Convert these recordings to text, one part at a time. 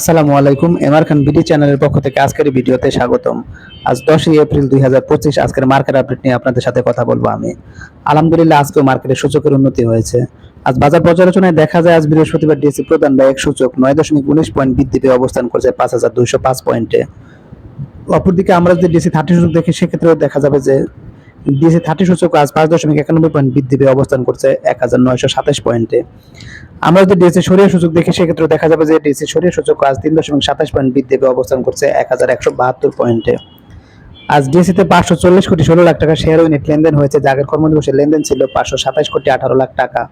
আসসালামু আলাইকুম এমআর খান বিডি চ্যানেলের পক্ষ থেকে আজকের ভিডিওতে স্বাগতম। আজ দশই এপ্রিল দুই হাজার পঁচিশ, আজকের মার্কেট আপডেট নিয়ে আপনাদের সাথে কথা বলব আমি। আলহামদুলিল্লাহ, আজকেও মার্কেটের সূচকের উন্নতি হয়েছে। আজ বাজার পর্যালোচনায় দেখা যায়, আজ বৃহস্পতিবার ডিএসসি প্রধান বা এক সূচক নয় দশমিক উনিশ পয়েন্ট বৃদ্ধি পেয়ে অবস্থান করছে পাঁচ হাজার দুইশো পাঁচ পয়েন্টে। অপরদিকে আমরা যদি ডিএসসি থার্টি সূচক দেখি, সেক্ষেত্রেও দেখা যাবে যে ডিএসসি থার্টি সূচক আজ পাঁচ দশমিক একানব্বই পয়েন্ট বৃদ্ধি পেয়ে অবস্থান করছে এক হাজার নয়শো সাতাশ পয়েন্টে। আমরা যদি ডিএসসি সরিয়ে সূচক দেখি, সেক্ষেত্রে দেখা যাবে যে ডিএসসি সরিয়ে সূচক আজ তিন দশমিক সাতাশ পয়েন্ট বৃদ্ধি পেয়ে অবস্থান করছে এক হাজার একশো বাহাত্তর পয়েন্টে। আজ ডিএসসিতে পাঁচশো চল্লিশ কোটি ষোলো লাখ টাকা শেয়ার ইউনিট লেনদেন হয়েছে যা আগের কর্মদিবসের লেনদেন ছিল পাঁচশো সাতাশ কোটি আঠারো লাখ টাকা।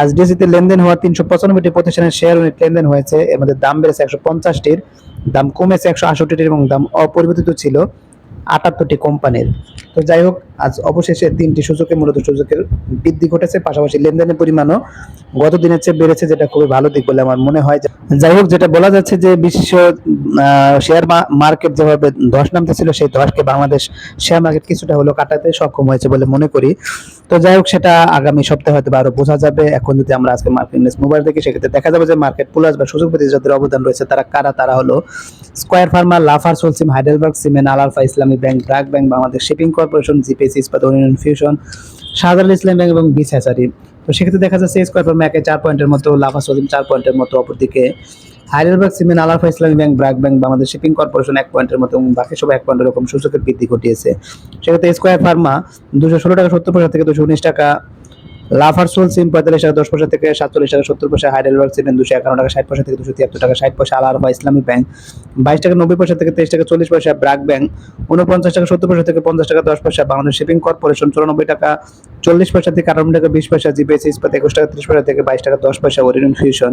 আজ ডিএসসিতে লেনদেন হওয়া তিনশো পঁচানব্বইটি প্রতিষ্ঠানের শেয়ার ইউনিট লেনদেন হয়েছে, এর মধ্যে দাম বেড়েছে একশো পঞ্চাশটির, দাম কমেছে একশো আষট্টিটির এবং দাম অপরিবর্তিত ছিল আটাত্তরটি কোম্পানির। তো যাই হোক, আজ অবশেষে তিনটি সূচকে মূলত সূচকের বৃদ্ধি ঘটেছে, পাশাপাশি লেনদেনের পরিমাণও গত দিনের চেয়ে বেড়েছে, যেটা খুবই ভালো দিক বলে আমার মনে হয়। যাই হোক, যেটা বলা যাচ্ছে যে বিশ্ব শেয়ার মার্কেট যেভাবে ধস নামতেছিল, সেই ধসকে বাংলাদেশ শেয়ার মার্কেট কিছুটা হলেও কাটাতে সক্ষম হয়েছে বলে মনে করি। তো যাই হোক, সেটা আগামী সপ্তাহে হয়তো আরও বোঝা যাবে। এখন যদি আমরা আজকে মার্কেট নিউজ মোবাইল দেখি, সেক্ষেত্রে দেখা যাবে যে মার্কেট প্লাস বা সুযোগ প্রতি যাদের অবদান রয়েছে, তারা কারা? তারা হলো Square Pharma Lafarge Holcim Heidelberg cement আলালফা Islami bank BRAC bank Bangladesh shipping corporation, GPS, Ispat union fusion Shahjalal Islam bank এবং বিস হ্যাচারি তো সেক্ষেত্রে দেখা যাচ্ছে স্কোয়ার ফার্মা একে চার পয়েন্টের মতো, লাভা সজিম চার পয়েন্টের মতো অপরদিকে। Heidelberg cement আলাফা Islami bank BRAC bank Bangladesh shipping corporation এক পয়েন্টের মতো এবং বাকি সব এক পয়েন্টের রকম সূচকের বৃদ্ধি ঘটিয়েছে। সেক্ষেত্রে স্কোয়ার ফার্মা দুশো ষোলো টাকা সত্তর পয়সা থেকে দুশো উনিশ টাকা লাফার সোল সিম পঁয়তাল্লিশ টাকা, দশ পয়সা থেকে সাতচল্লিশ টাকা, সত্তর পয়সা হাইডেলবার্গ সিমেন্ট দুশো একান্ন টাকা, ষাট পয়সা থেকে দুশো তিয়াত্তর টাকা, ষাট পয়সা আলার বা ইসলামী ব্যাংক। বাইশ টাকা, নব্বই পয়সা থেকে তেইশ টাকা, চল্লিশ পয়সা ব্রাক ব্যাংক। উনপঞ্চাশ টাকা, সত্তর পয়সা থেকে পঞ্চাশ টাকা, দশ পয়সা বাংলাদেশ শিপিং কর্পোরেশন চুরানব্বই টাকা, চল্লিশ পয়সা থেকে আটান্ন টাকা, বিশ পয়সা জিপিএসি ইস্পাত একুশ টাকা ত্রিশ পয়সা থেকে বাইশ টাকা, দশ পয়সা ওরিয়ন ফিউশন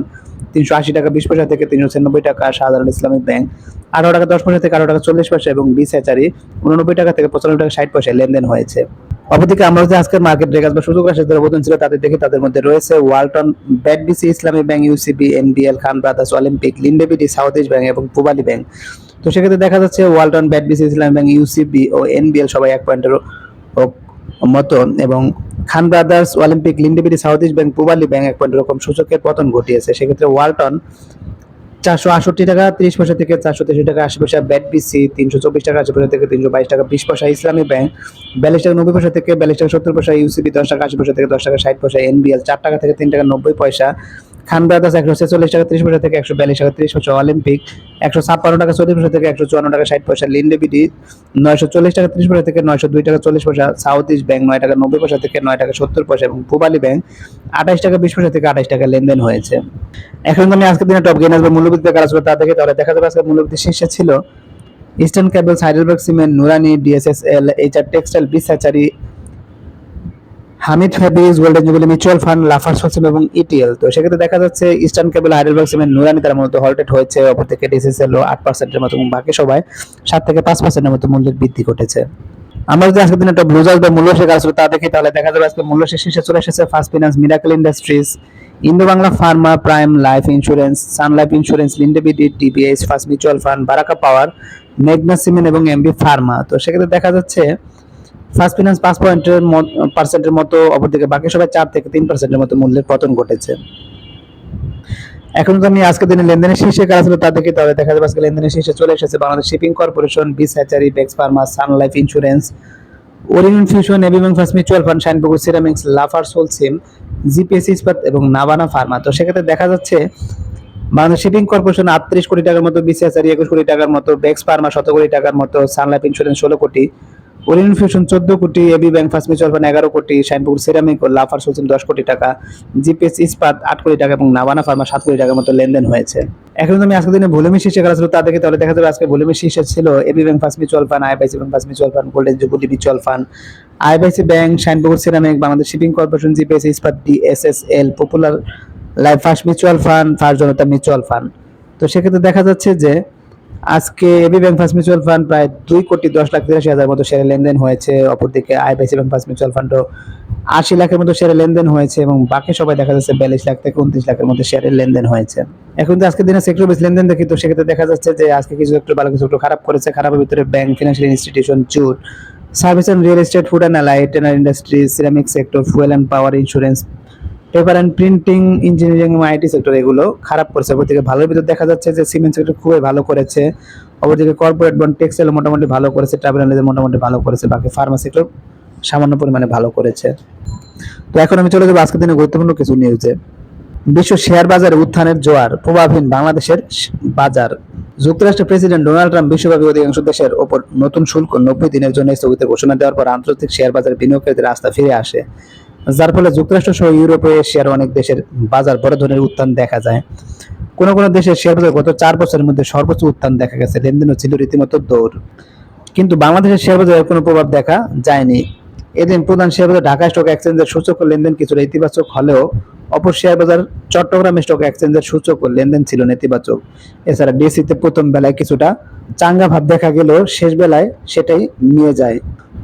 তিনশো আশি টাকা, বিশ পয়সা থেকে তিনশো ছিয়ানব্বই টাকা সাধারণ ইসলামিক ব্যাংক। আঠারো টাকা, দশ পয়সা থেকে আঠারো টাকা, চল্লিশ পয়সা এবং বিশ হ্যাচারি উননব্বই টাকা থেকে পঁচানব্বই টাকা, ষাট পয়সা লেনদেন হয়েছে। অপরদিকে আমরা যে আজকের মার্কেট রেগাস বা সুযোগ রাশি যারা অবদান ছিল তাদের দেখি তাদের মধ্যে রয়েছে Walton BATBC Islami bank UCB NBL Khan brothers Olympic Linde BD south east bank এবং পুবালি ব্যাংক তো সেক্ষেত্রে দেখা যাচ্ছে Walton BATBC Islami bank UCB ও এনবিএল সবাই এক পয়েন্টের মতো এবং Khan brothers Olympic Linde BD south east bank Pubali bank এক পয়েন্টের রকম সূচকের পতন ঘটিয়েছে। সেক্ষেত্রে ওয়ালটন চারশো আষট্টি টাকা, তিরিশ পয়সা থেকে চারশো তেষট্টি টাকা, আশি পয়সা, ব্যাট বিসি তিনশো চব্বিশ টাকা, আশি পয়সা থেকে তিনশো বাইশ টাকা, বিশ পয়সা ইসলামী ব্যাংক বিয়াল্লিশ টাকা নব্বই পয়সা থেকে বিয়াল্লিশ টাকা সত্তর পয়সা, ইউসিবি দশ টাকা, আশি পয়সা থেকে দশ টাকা, ষাট পয়সা এনবিএল, চার টাকা থেকে তিন টাকা, নব্বই পয়সা খান ব্রাদার্স একশো ছেচল্লিশ টাকা, ত্রিশ পয়সা থেকে একশো বিয়াল্লিশ টাকা, ত্রিশ পয়সা অলিম্পিক, একশো ছাপ্পান্ন টাকা পয়সা থেকে একশো চুয়ান্ন টাকা, ষাট পয়সা লিন্ডেবিডি, নয়শো চল্লিশ টাকা, ত্রিশ পয়সা থেকে নয়শো দুই টাকা, চল্লিশ পয়সা সাউথ ইস্ট নয় টাকা নব্বই পয়সা থেকে নয় টাকা সত্তর পয়সা এবং পূবালী ব্যাংক আঠাশ টাকা, বিশ পয়সা থেকে আঠাশ টাকা লেনদেন হয়েছে। এখন আমি আজকের দিনে টপ গেনার্স বা মূল্যবৃদ্ধিতে কাজ করে তা দেখে তাহলে দেখা যাবে আজকে মূল্যবৃদ্ধি শীর্ষে ছিল। Eastern cables Heidelberg cement Nurani DSSL HR textile বিস hatchery Hamid fabrics golden jubilee mutual fund Lafarge সসিম এবং ইটিএল। তো সেক্ষেত্রে দেখা যাচ্ছে ইস্টার্ন কেবল হাইডেলবার্গ সিমেন্ট নুরানি তার মধ্যে হলটেড হয়েছে। অপর থেকে ডিএসএসএল ও আট পার্সেন্টের মতো এবং বাকি সবাই সাত থেকে পাঁচ পার্সেন্টের মতো মূল্যের বৃদ্ধি ঘটেছে। আমরা যদি আজকের দিনে একটা ব্লুজার বা মূল্য শেখার আসলে তা দেখি, তাহলে দেখা যাবে আজকে মূল্য শীর্ষে চলে এসেছে first finance miracle industries Indo Bangla pharma prime life insurance sun life insurance Linde BD TBS first mutual fund Baraka power মেঘনা সিমেন্ট এবং এমবি ফার্মা তো সেক্ষেত্রে দেখা যাচ্ছে ফিনান্স পাঁচ পয়েন্টের পার্সেন্টের মতো অপরদিকে বাকি সবাই চার থেকে তিন পার্সেন্টের মতো মূল্যের পতন ঘটেছে। এখন যদি আমি আজকে দিনে লেনদেনের শীর্ষে কারা ছিল তা দেখি তাহলে দেখা যাবে আজকে লেনদেনের শীর্ষে চলে এসেছে বাংলাদেশ শিপিং কর্পোরেশন বিস hatchery Bex pharma sun life insurance Orion fusion AB bank first mutual fund Shinepukur ceramics Lafarge soul সিম জিপিএস ইস্পাত এবং নাবানা ফার্মা তো সেক্ষেত্রে দেখা যাচ্ছে, বাংলাদেশ শিপিং কর্পোরেশন আটত্রিশ কোটি টাকার মতো বিসি হ্যাচারি একুশ কোটি টাকার মতো বেক্স ফার্মা শত কোটি টাকার মতো সান লাইফ ইন্স্যুরেন্স ষোলো কোটি ওরিয়ন ফিউশন চোদ্দ কোটি AB bank first mutual fund এগারো কোটি শাইনপুকুর সিরামিক ও লাফার সোলসিম দশ কোটি টাকা জিপিএস ইস্পাত আট কোটি টাকা এবং নাবানা ফার্মা সাত কোটি টাকার মতো লেনদেন হয়েছে। এখন আমি আজকের দিনে ভলিউমি শীর্ষে করা ছিল তা দেখে তাহলে দেখা যাবে আজকে ভলিউমি শীর্ষে ছিল AB bank first mutual fund IBIC bank first mutual fund golden jubilee mutual fund IBIC bank Shinepukur ceramic Bangladesh shipping corporation GPS Ispat DSSL popular life first mutual fund first Janata mutual fund তো সেক্ষেত্রে দেখা যাচ্ছে যে আজকে AB bank first mutual fund প্রায় দুই কোটি দশ লাখ তিরাশি হাজার মতো শেয়ারে লেনদেন হয়েছে। অপরদিকে আইবিআইসি ব্যাংক ফার্স্ট মিউচুয়াল ফান্ডও আশি লাখের মতো শেয়ারে লেনদেন হয়েছে এবং বাকি সবাই দেখা যাচ্ছে বিয়াল্লিশ লাখ থেকে উনত্রিশ লাখের মধ্যে শেয়ারের লেনদেন হয়েছে। এখন তো আজকের দিনে সেক্টর বেস লেনদেন দেখি, তো সেক্ষেত্রে দেখা যাচ্ছে যে আজকে কিছু একটু ভালো, কিছু একটু খারাপ করেছে। খারাপের ভিতরে bank financial institution jute service and real estate food and allied industry ceramic sector fuel and power insurance paper and printing, engineering এবং আইটি সেক্টর এগুলো খারাপ করেছে। অপরদিকে ভালোর ভিতর দেখা যাচ্ছে যে সিমেন্ট সেক্টর খুবই ভালো করেছে। অপরদিকে কর্পোরেট বন্ড টেক্সটাইল মোটামুটি ভালো করেছে ট্রাভেল মোটামুটি ভালো করেছে, বাকি ফার্মা সেক্টর সামান্য পরিমাণে ভালো করেছে। তো এখন আমি চলে যাব আজকের দিনে গুরুত্বপূর্ণ কিছু নিউজে বিশ্ব শেয়ার বাজারে উত্থানের জোয়ার, প্রভাবহীন বাংলাদেশের বাজার। যুক্তরাষ্ট্রের প্রেসিডেন্ট ডোনাল্ড ট্রাম্প বিশ্বব্যাপী অধিকাংশ দেশের ওপর নতুন শুল্ক নব্বই দিনের জন্য স্থগিতের ঘোষণা দেওয়ার পর আন্তর্জাতিক শেয়ার বাজারে বিনিয়োগকারীদের আস্থা ফিরে আসে। যার ফলে যুক্তরাষ্ট্র সহ ইউরোপে এশিয়ার অনেক দেশের বাজার বড় ধরনের উত্থান দেখা যায়। কোনো কোনো দেশের শেয়ার বাজার গত চার বছরের মধ্যে সর্বোচ্চ উত্থান দেখা গেছে। লেনদেনও ছিল রীতিমতো দৌড়। কিন্তু বাংলাদেশের শেয়ার বাজারে কোনো প্রভাব দেখা যায়নি। এদিন প্রধান শেয়ার বাজার ঢাকা স্টক এক্সচেঞ্জের সূচক লেনদেন কিছুটা ইতিবাচক হলেও অপর শেয়ার বাজার চট্টগ্রাম স্টক এক্সচেঞ্জের সূচক লেনদেন ছিল নেতিবাচক। এছাড়া ডিএসিতে প্রথম বেলায় কিছুটা চাঙ্গা ভাব দেখা গেলেও শেষ বেলায় সেটাই নিয়ে যায়।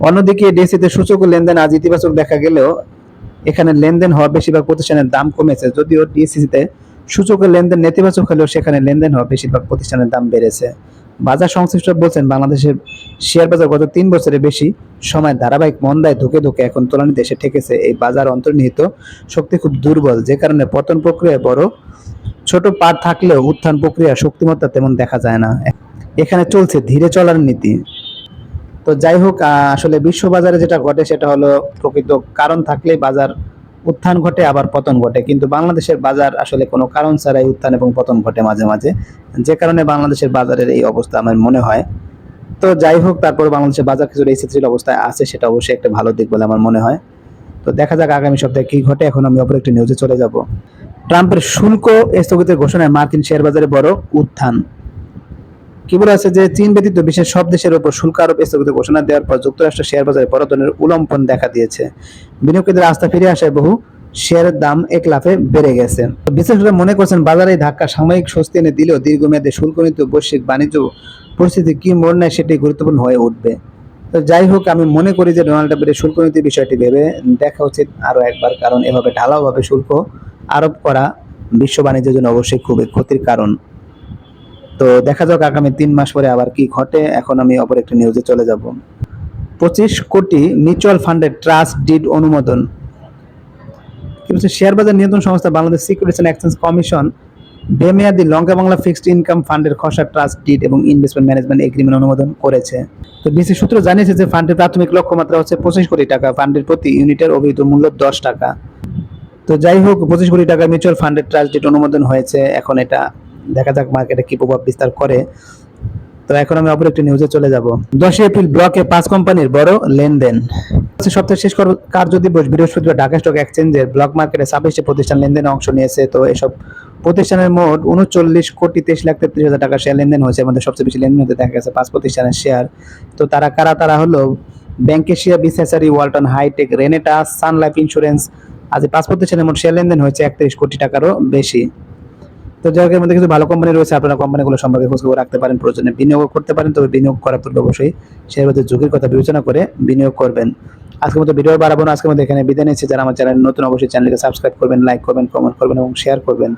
অন্যদিকে ডিএসিতে সূচক লেনদেন আজ ইতিবাচক দেখা গেলেও এখানে লেনদেন হওয়া বেশিরভাগ প্রতিষ্ঠানের দাম কমেছে, যদিও ডিএসিতে সূচকের লেনদেন নেতিবাচক হলেও সেখানে লেনদেন হওয়া বেশিরভাগ প্রতিষ্ঠানের দাম বেড়েছে। বাজার সংশ্লিষ্ট বলছেন, বাংলাদেশের শেয়ার বাজার গত তিন বছরের বেশি সময় ধারাবাহিক মন্দায় ধুকে ধুকে এখন তোলানি দেশে ঠেকেছে। এই বাজার অন্তর্নিহিত শক্তি খুব দুর্বল, যে কারণে পতন প্রক্রিয়ায় বড় ছোট পার থাকলেও উত্থান প্রক্রিয়া শক্তিমত্তা তেমন দেখা যায় না। এখানে চলছে ধীরে চলার নীতি। তো যাই হোক আসলে বিশ্ব বাজারে যেটা ঘটে সেটা হলো প্রকৃত কারণ থাকলে বাজার উত্থান ঘটে, আবার পতন ঘটে। কিন্তু বাংলাদেশের বাজার আসলে কোনো কারণ ছাড়াই উত্থান এবং পতন ঘটে মাঝে মাঝে। যে কারণে বাংলাদেশের বাজারের এই অবস্থা আমার মনে হয়। তো যাই হোক, তারপর বাংলাদেশের বাজার এই স্থিতিশীল অবস্থায় আছে, সেটা অবশ্যই একটা ভালো দিক বলে আমার মনে হয়। তো দেখা যাক আগামী সপ্তাহে কি ঘটে। এখন আমি অপর একটি নিউজে চলে যাব। ট্রাম্পের শুল্ক স্থগিতের ঘোষণায় মার্কিন শেয়ার বাজারে বড় উত্থান। কি বলা আছে যে চীন ব্যতীত বিশ্বের সব দেশের উপর শুল্ক আরোপ স্থগিত ঘোষণা দেওয়ার পর যুক্তরাষ্ট্র শেয়ার বাজারে ধরনের উলম্পন দেখা দিয়েছে। বিনিয়োগকারীদের আস্থা ফিরে আসায় বহু শেয়ারের দাম এক লাফে বেড়ে গেছে। বিশেষজ্ঞরা মনে করছেন বাজারে ধাক্কা সাময়িক স্বস্তি এনে দিলেও দীর্ঘমেয়াদে শুল্ক নীতি বৈশ্বিক বাণিজ্য পরিস্থিতি কি মোড় নেয় সেটি গুরুত্বপূর্ণ হয়ে উঠবে। তো যাই হোক, আমি মনে করি যে ডোনাল্ড ট্রাম্পের শুল্ক নীতির বিষয়টি ভেবে দেখা উচিত আরও একবার, কারণ এভাবে ঢালাওভাবে শুল্ক আরোপ করা বিশ্ব বাণিজ্যের জন্য অবশ্যই খুবই ক্ষতির কারণ। তো দেখা যাক আগামী তিন মাস পরে আবার কি ঘটে। এখন আমি অপর একটি নিউজে চলে যাব। পঁচিশ কোটি মিউচুয়াল ফান্ডের ট্রাস্ট ডিড অনুমোদন। কি বলছে? শেয়ার বাজার নিয়ন্ত্রণ সংস্থা Bangladesh securities and exchange commission বেমেয়াদি Lanka Bangla fixed income ফান্ডের খসড়া ট্রাস্ট ডিড এবং ইনভেস্টমেন্ট ম্যানেজমেন্ট এগ্রিমেন্ট অনুমোদন করেছে। তো বিসি সূত্র জানিয়েছে যে ফান্ডের প্রাথমিক লক্ষ্যমাত্রা হচ্ছে পঁচিশ কোটি টাকা। ফান্ডের প্রতি ইউনিটের অভিহিত মূল্য দশ টাকা। তো যাই হোক, পঁচিশ কোটি টাকা মিউচুয়াল ফান্ডের ট্রাস্ট ডিড অনুমোদন হয়েছে। এখন এটা দেখা যাক মার্কেটে কি প্রভাব বিস্তার করে। তো এখন আমি অপর একটি নিউজে চলে যাব। দশই এপ্রিল ব্লকে পাঁচ কোম্পানির বড় লেনদেন। সপ্তাহের শেষ কর- কার্য দিবস বৃহস্পতিবার ঢাকা স্টক এক্সচেঞ্জের ব্লক মার্কেটে ছাব্বিশটি প্রতিষ্ঠান লেনদেনে অংশ নিয়েছে, তো এসব প্রতিষ্ঠানের মোট উনচল্লিশ কোটি তেইশ লাখ তেত্রিশ হাজার টাকা শেয়ার লেনদেন হয়েছে। মধ্যে সবচেয়ে বেশি লেনদেন হতে দেখা গেছে পাঁচ প্রতিষ্ঠানের শেয়ার তো তারা কারা? তারা হলো bank Asia বিসেসারি Walton hitech Renata sun life insurance আজ পাঁচ প্রতিষ্ঠানের মোট শেয়ার লেনদেন হয়েছে একত্রিশ কোটি টাকারও বেশি। তো যাই মধ্যে কিছু ভালো কোম্পানি রয়েছে, আপনারা কোম্পানিগুলো সম্পর্কে খোঁজখবর রাখতে পারেন, প্রয়োজনে বিনিয়োগ করতে পারেন, তবে বিনিয়োগ করার পূর্বে অবশ্যই শেয়ার মধ্যে ঝুঁকির কথা বিবেচনা করে বিনিয়োগ করবেন। আজকে মতো ভিডিও বাড়াবো না, আজকের মতো এখানে বিদায় নিচ্ছি। যারা আমার চ্যানেল নতুন, অবশ্যই চ্যানেলকে সাবস্ক্রাইব করবেন লাইক করবেন কমেন্ট করবেন এবং শেয়ার করবেন।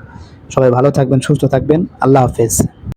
সবাই ভালো থাকবেন, সুস্থ থাকবেন, আল্লাহ হাফেজ।